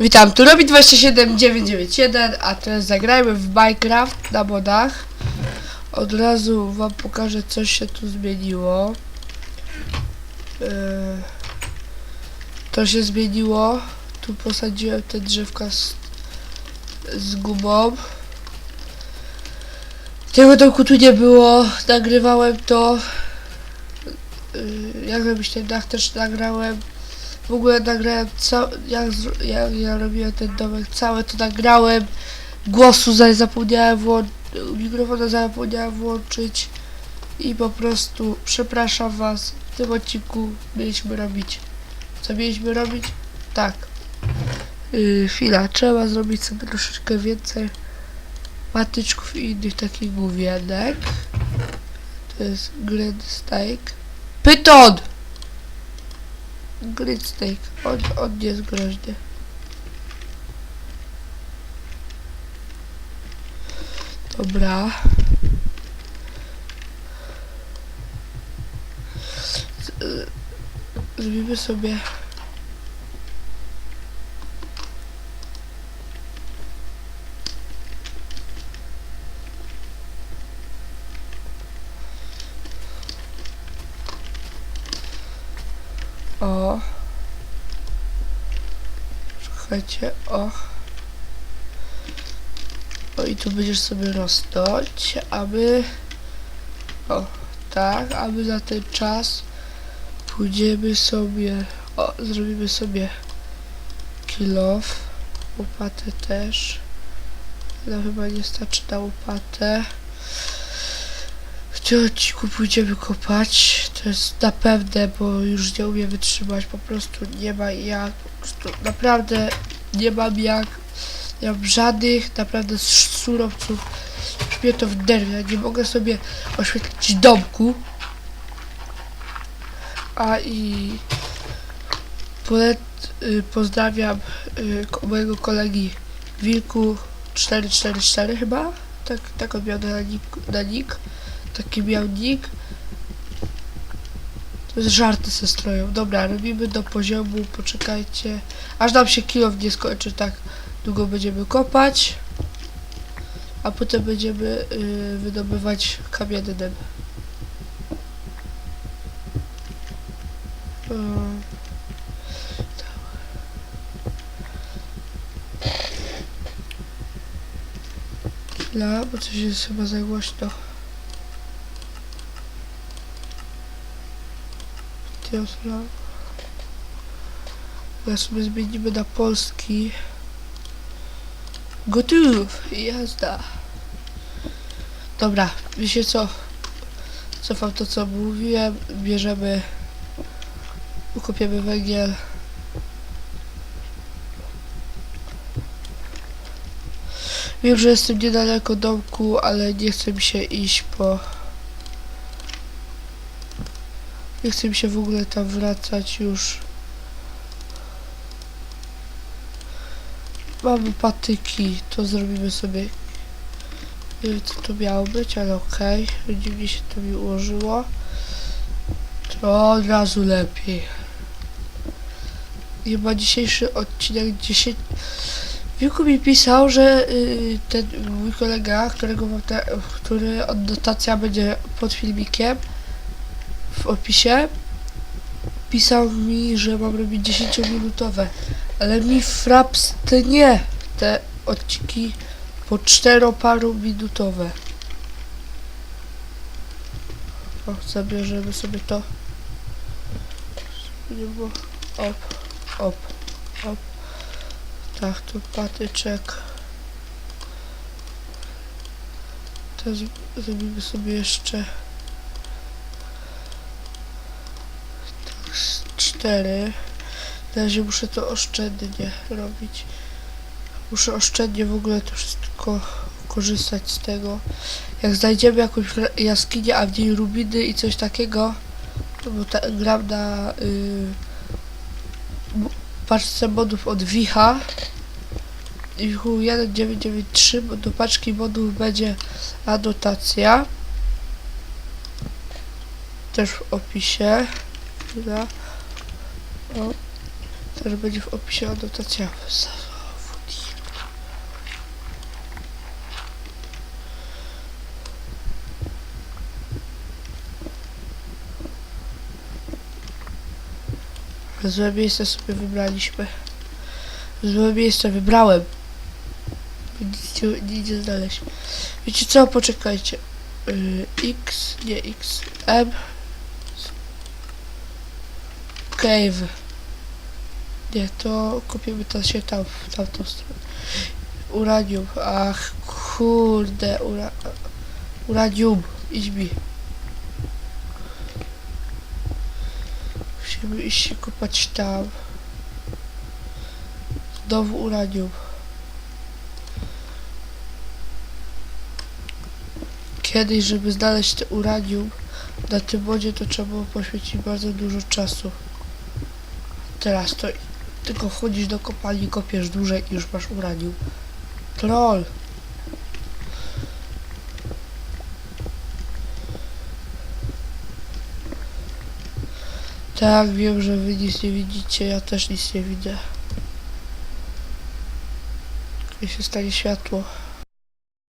Witam, tu robi 27991, a teraz zagrajmy w Minecraft na modach. Od razu wam pokażę, co się tu zmieniło. Yy, to się zmieniło. Tu posadziłem te drzewka z, z gumą. Tego domku tu nie było. Nagrywałem to. Yy, ten dach też nagrałem. W ogóle nagrałem cały, jak, jak ja robiłem ten domek, całe to nagrałem. Głosu za- zapomniałem włączyć, mikrofonu zapomniałem włączyć. I po prostu przepraszam was, w tym odcinku mieliśmy robić. Co mieliśmy robić? Tak. Yy, chwila, trzeba zrobić sobie troszeczkę więcej patyczków i innych takich główienek. To jest grand steak. Pyton! Grid steak. On, on nie jest groźny. Dobra. Z, y, zrobimy sobie... O. Słuchajcie, o. O i tu będziesz sobie rosnąć, aby... O, tak, aby za ten czas pójdziemy sobie... O, zrobimy sobie kill off. Łopatę też. No chyba nie starczy na łopatę. Tym odcinku pójdziemy kopać. To jest na pewne, bo już nie umiem wytrzymać. Po prostu nie ma jak. Naprawdę nie mam jak. Nie mam żadnych naprawdę surowców. Już mnie to wnerwia. Nie mogę sobie oświetlić domku. A i polet, y, pozdrawiam y, mojego kolegi Wilku 444 chyba. Tak, tak on miał na nick, na nick. Taki miał. To jest żarty ze stroją. Dobra, robimy do poziomu, poczekajcie. Aż nam się kilo nie skończy, tak długo będziemy kopać. A potem będziemy y, wydobywać kamiennym. Ym. Chwila, bo coś jest chyba za głośno. Wiosna. Ja sobie zmienimy na polski. Gotów! Jazda! Dobra, wiecie co? Cofam to co mówiłem. Bierzemy. Ukopiemy węgiel. Wiem, że jestem niedaleko domku, ale nie chcę mi się iść po... Nie chcę mi się w ogóle tam wracać już. Mamy patyki, to zrobimy sobie. Nie wiem co to miało być, ale okej. Okay. Dziwnie się to mi ułożyło. To od razu lepiej. Chyba dzisiejszy odcinek 10. Wilku mi pisał, że y, ten mój kolega, którego mam te, który odnotacja będzie pod filmikiem w opisie, pisał mi, że mam robić 10-minutowe, ale mi fraps te nie, te odcinki po 4 paru minutowe. O, zabierzemy sobie to. Op, op, op. Tak, tu patyczek. Teraz zrobimy sobie jeszcze 4. Na razie muszę to oszczędnie robić. Muszę oszczędnie w ogóle to wszystko korzystać z tego. Jak znajdziemy jakąś jaskinię, a w niej rubiny i coś takiego, to bo ta, gram na yy, paczce modów od Wicha i 1993 do paczki modów będzie anotacja też w opisie. Prawda? to też będzie w opisie adaptacja Złe miejsce sobie wybraliśmy. Złe miejsce wybrałem. Widzicie, nie znaleźć. Wiecie co, poczekajcie. Yy, X, nie X, M. Cave. Nie, to kupimy to się tam, w tamtą stronę. Uranium. Ach, kurde, ura... Uranium. Idź mi. Musimy iść się kopać tam. Znowu uranium. Kiedyś, żeby znaleźć te uranium na tym modzie, to trzeba było poświęcić bardzo dużo czasu. Teraz to tylko chodzisz do kopalni, kopiesz dłużej i już masz uranium. Troll. Tak, wiem, że wy nic nie widzicie, ja też nic nie widzę. Się stanie światło.